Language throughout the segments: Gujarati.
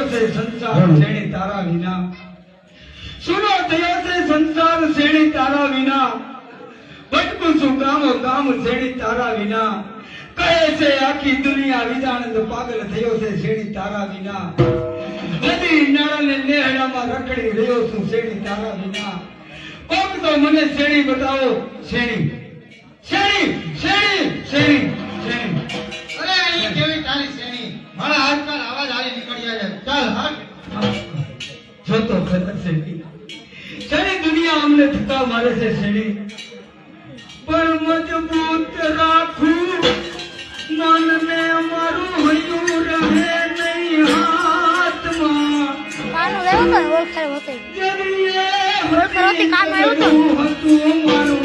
થયો છે સંસાર શેણી તારા વિના? સુનો થયો છે સંસાર શેણી તારા વિના? ગામો ગામ શેણી તારા વિના? કહે છે, આખી દુનિયા વિજાણંદ પાગલ થયો છે શેણી તારા વિના? નદી નાળાને નેહડામાં રખડી રહ્યો છું શેણી તારા વિના? કોક તો મને શેણી બતાવો, શેણી શેણી શેણી શેણી. નીકળી આવે ચાલ હટ જો તો ખરા શેણી શેણી દુનિયા અમને ધક્કા મારે છે શેણી પણ મજબૂત રાખું મનને અમારું હૈયું રહે નહીં હાથમાં. કાનું લેવું તો ને ઓળખાય હોતે જરીએ ઓળખાણથી કામ આવ્યું. હતું મારું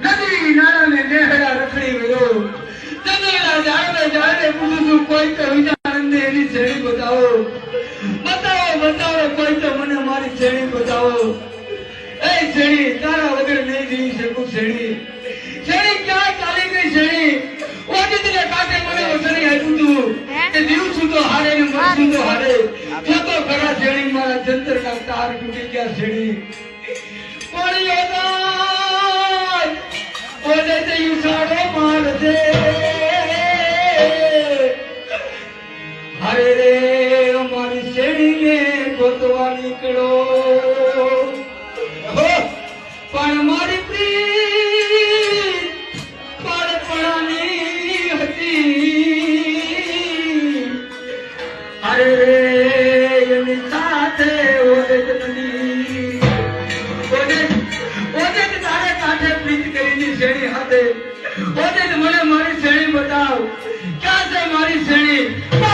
નદી, નાળાને નેહરા રખડી ગયો. ચંદ્રના ઝાડને ઝાડને પૂછું છું કોઈ તો વિચારણને એની શ્રેણી બતાવો. બતાવો બતાવો, કોઈ તો મને મારી શ્રેણી બતાવો. એ શ્રેણી, તારા વગર નહીં જીવી શકું શ્રેણી. શ્રેણી ક્યાં ચાલી ગઈ શ્રેણી? ઓજીતને કાંઠે મને વસણી આપ્યું તું. કે જીવ છું તો હારે ને મરશું તો હારે. જો તો ખરા શ્રેણી મારા જંતરના તાર તૂટી ગયા શેરી હરે રે અમારી શેરીને ગોતવા નીકળો. પણ હાથે મને મારી શ્રેણી બતાવ. ક્યાં છે મારી શેરી કોક તો બતાવો